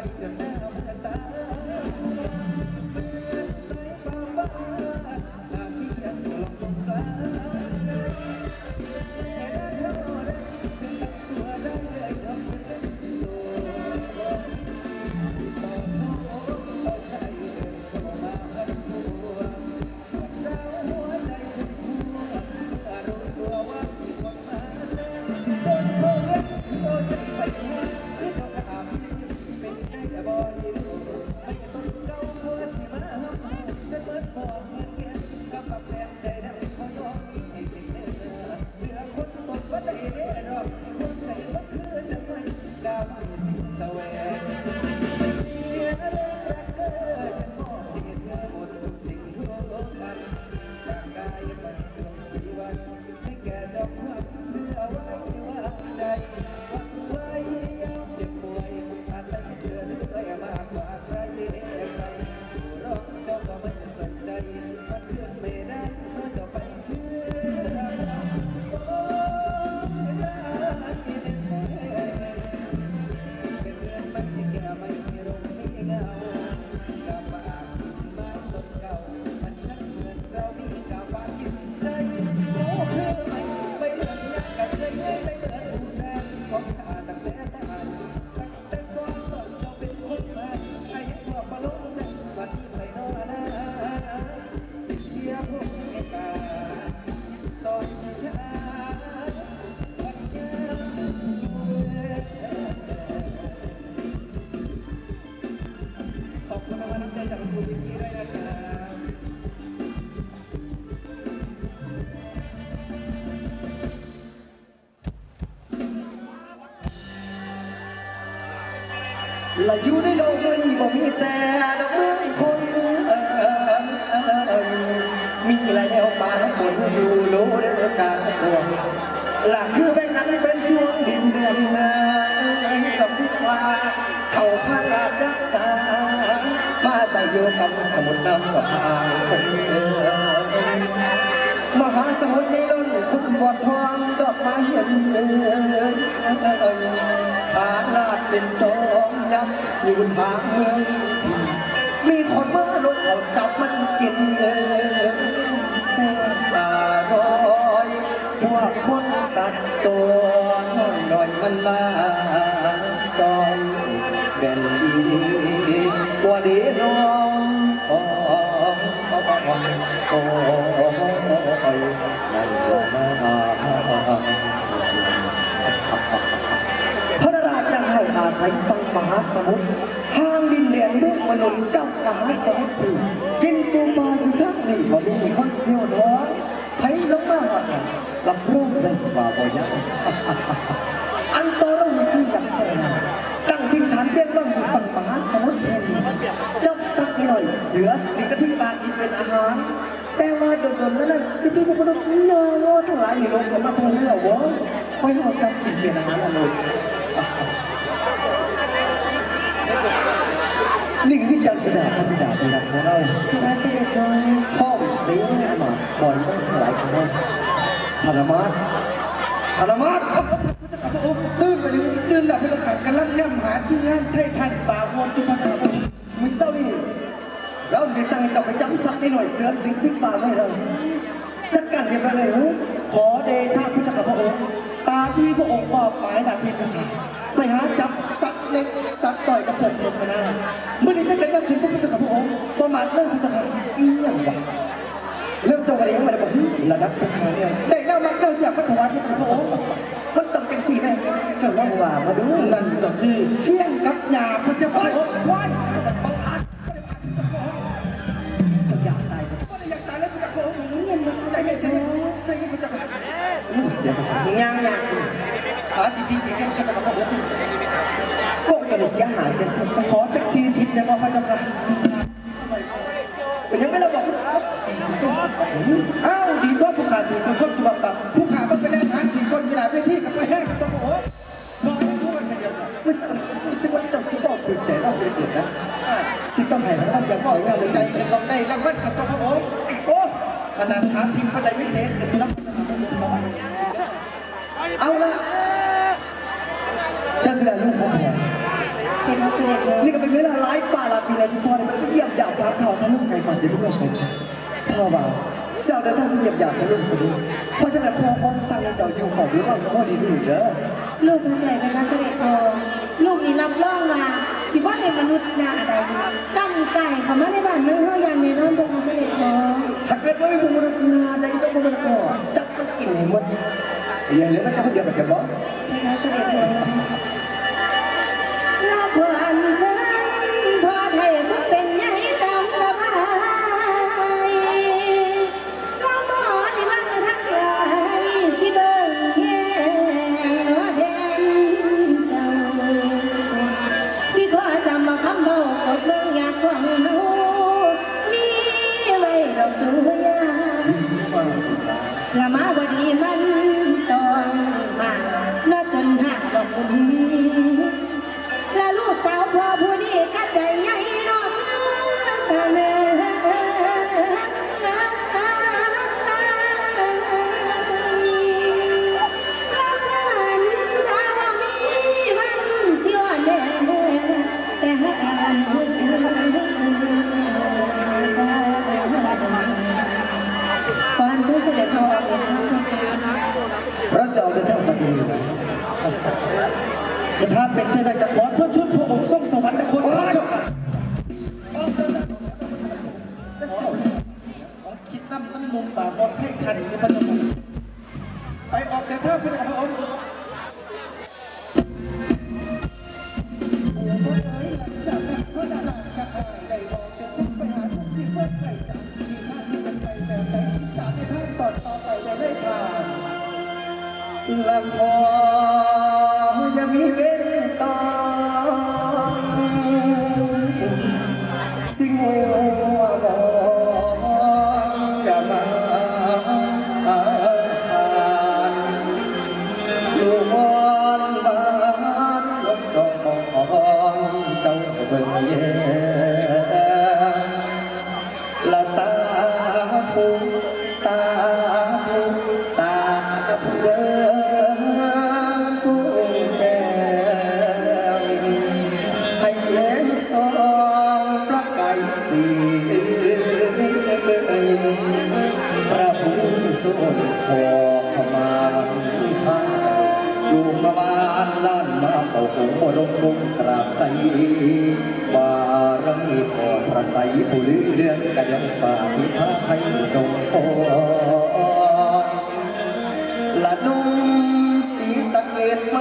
ข และอยู่ในโลกนี้บ่มีแต่ดอกไม้คนเอ่ยมีแล้วปาปนอยู่โลเดือกาพวงหลักคือเป็นนั้นเป็นช่วงดินเดือนเงินดอกที่ว่าเขาพระราชรักษา มาใส่โยกับสมุทรน้ำกับทางคงเอ่ย มหาสมุทรในล้นคุณบอดทองดอกไม้เห็นเอ่ยฐานลาดเป็นจอมยักษ์อยู่ทางเมืองมีคนเมาลงเอาจับมันกินเอ่ยแซ่บอร่อยพวกคนสัตว์ตัวหน่อยมันมาจอยเด่นดีกว่าดีน้อง พระราชยังให้อาศัยฟังมหาสมุทรห้างดินแดนเมืองมนุษย์กับมหาสมุทรปีกินปูปลาอยู่ทั้งนี้บ่มีคนเที่ยวท้องไผลงมาหอดรับรองได้ว่าบ่ยังอันโต เสือสิกระทิงปลากินเป็นอาหาร แต่ว่าโดนๆนั้นนะสิพี่พวกมนุษย์เนื้อโง่ทั้งหลายนี่ลงกันมาทางเรือวะไปหอจับกินเป็นอาหารอะไรนี่คือจันทร์สดาพัฒนาเป็นหลักของเราพระเสด็จน้อยพ่อเสียงอามาบอลต้องทั้งหลายของเราธนมาตธนมาตตื่นมาดิตื่นหลับไปแล้วกำลังย่ำหาที่งานไทยทันป่าวนจุฬาภรณ์มิเศร้านี่เราได้สั่งให้เจ้าไปจับสักนิดหน่อยเสือสิงที่ป่าไว้เราจัดการเรียบร้อยเลยเหรอขอเดชะพระเจ้าข้าพระองค์ตามที่พระองค์มอบหมายหน้าที่พระข้าไปหาจับสัตว์เล็กสัตว์ต่อยกระผมลงมาหน้าเมื่อนี้จะเกิดก็คือพระเจ้าข้าพระองค์ประมาทเรื่องพระเจ้าข้าอีหยังวะเริ่มตัวอะไรยังไงบอกระดับเป็นใครเนี่ยได้เล่ามักเล่าเสียพระถวายพระเจ้าข้าพระองค์มันต้องเป็นสี่แน่เจ้าลองว่ามาดูนั่นก็คือเฟี้ยงกับยาพระเจ้าพระองค์ว้า ย็นพระเจ้าค่ะเสียภาษาย่างยากขาสีดีสีเงินพระเจ้าพระองค์พวกอย่าไปเสียหายเสียสิขอแท็กซี่สิบได้บ่พระเจ้าค่ะเป็นยังไม่ราบอกอ้าวดีตัวผู้ขาสีจนครบจุบับปับผู้ขามันไปเล่นทางสี่คนที่ไหนไปที่กับไปแห้งกับตัวโอ้ขอให้พูดกันเดียวกันไม่สึกไม่สึกว่าเจ้าสิบอกถึงใจเราเสียเกิดนะสิต้องให้รางวัลอย่างสวยงามใจใจเป็นลมได้รางวัลกับตัวพระองค์โอ้ขนาดถามทีมพระใดไม่เตะถึงรับ เอาละเจ้าสิลาลูกพ่อแม่เป็นนักแสดงเลยนี่ก็เป็นเวลาหลายป่าหลายปีแล้วที่พ่อเนี่ยมันไปเยี่ยมยามพระเขาท่านลูกไก่ปั่นเดี๋ยวทุกคนไปจ้ะพ่อว่าเสี่ยวแต่ท่านเยี่ยมยามท่านลูกสิเพราะฉะนั้นพ่อขอสั่งให้เจ้าอยู่เฝ้าดูว่าพ่อดีดูเด้อลูกเป็นใจเป็นนักแสดงพอลูกนี่รับรองมาสิว่าให้มนุษย์นาอะไรกั้มไก่เขามาในบ้านเมืองเฮาอย่างในน้องเป็นนักแสดงพอถ้าเกิดว่ามีมุนนาใดต้องมุนก่อจับมันกินให้หมด อย่าเหลือมัน ห่า ของคิดน้ำน้ำนมป่าบอลให้ทันในพระเจ้าค่ะไปออกแต่ถ้าเจ้าพระองค์ต่อไปได้ผ่านละครยังมีเว้นตอนสิ่ง เบิ่งแย่ละสาธุสาธุสาธุเด้อผู้แก่ให้เห็นสองประกายสีพระผู้ทรงขอขมาทางลูกมาบ้านล้านมาเข้าหูลงมุงกรา บารมีขอพระไตรผู้ลือเรื่องกันยังฝ่าพิพาให้ทรงพรละนุ่มสีสะเกต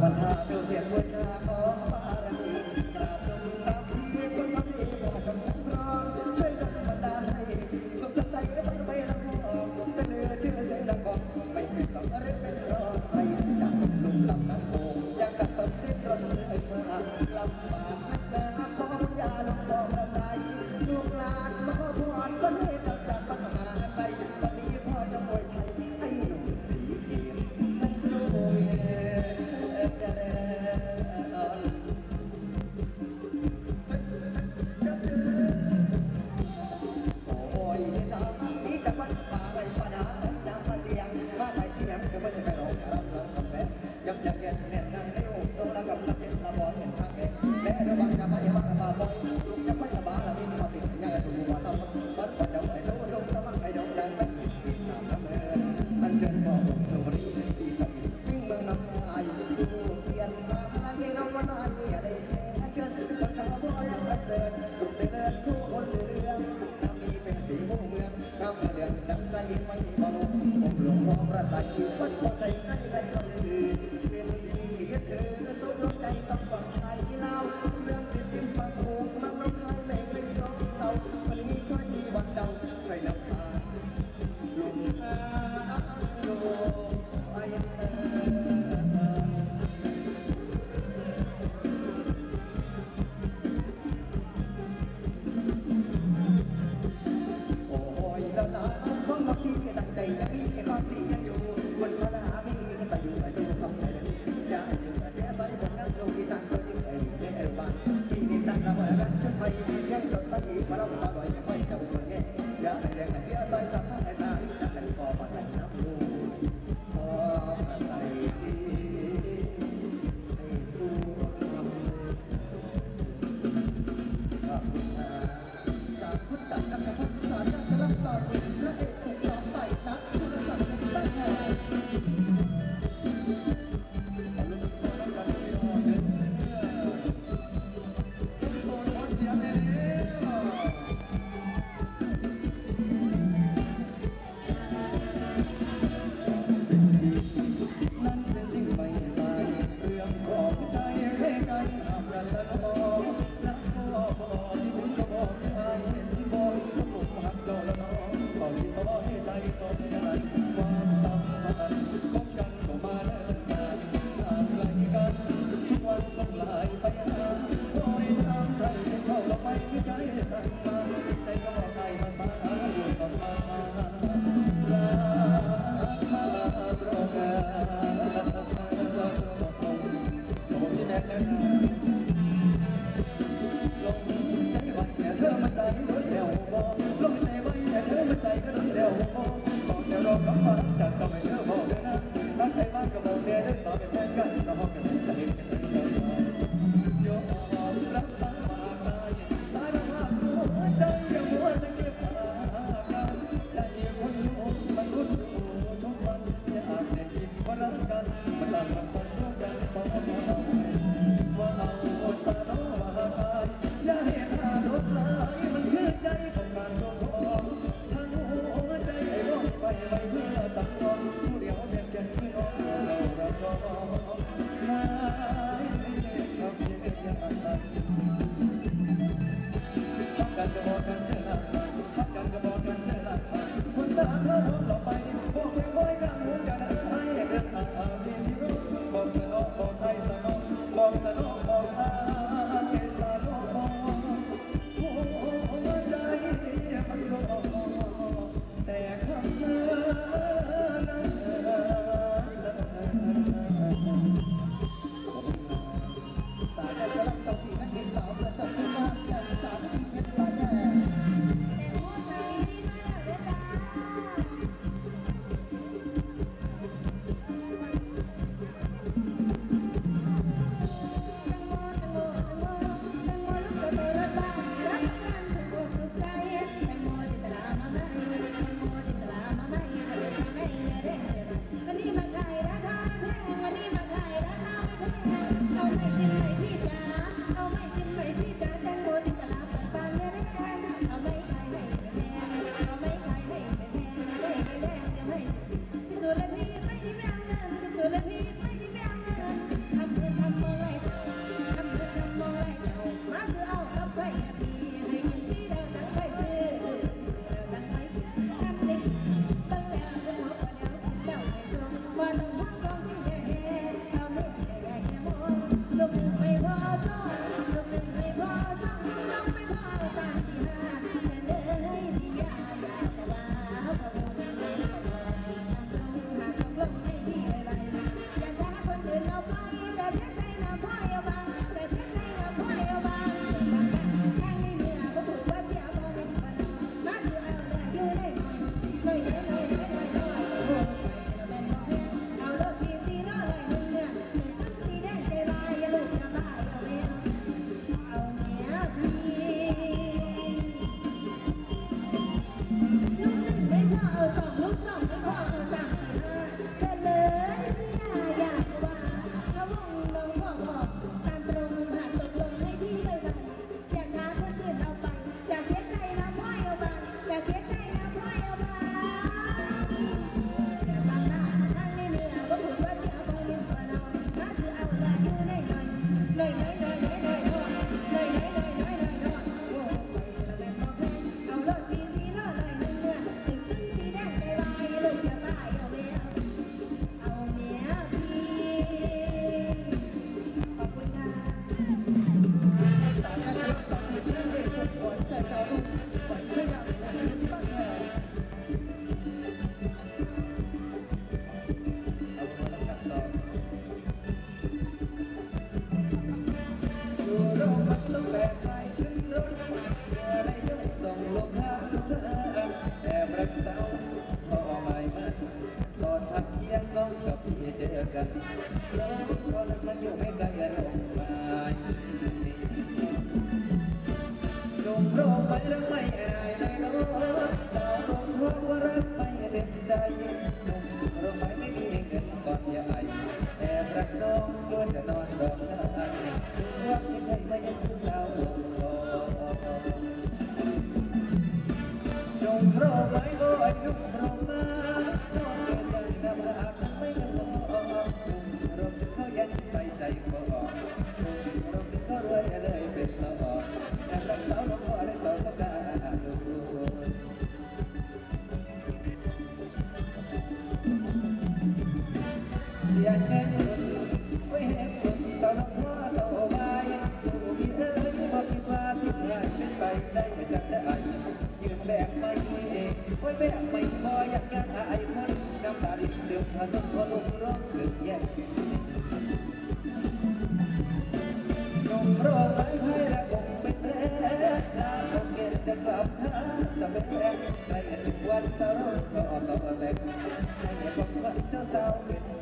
ประทาเจ้าเสียงบูชา กัได้ยืนแบบไม่เองไวแบบไม่พออยากงานอายคนน้ำตาดิบเดือดพาต้องพอลงร้องเลือดแย่ลร้องไห้ให้ระคงเป็นแผลลาคงเย็นจะกลับหาแต่เป็นแผลในทุกวันสารก็ต้องแต่งในความรันเจ้าสาวเป็น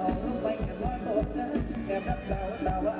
ของไปกันว่าตกนะแกรับเราเราว่า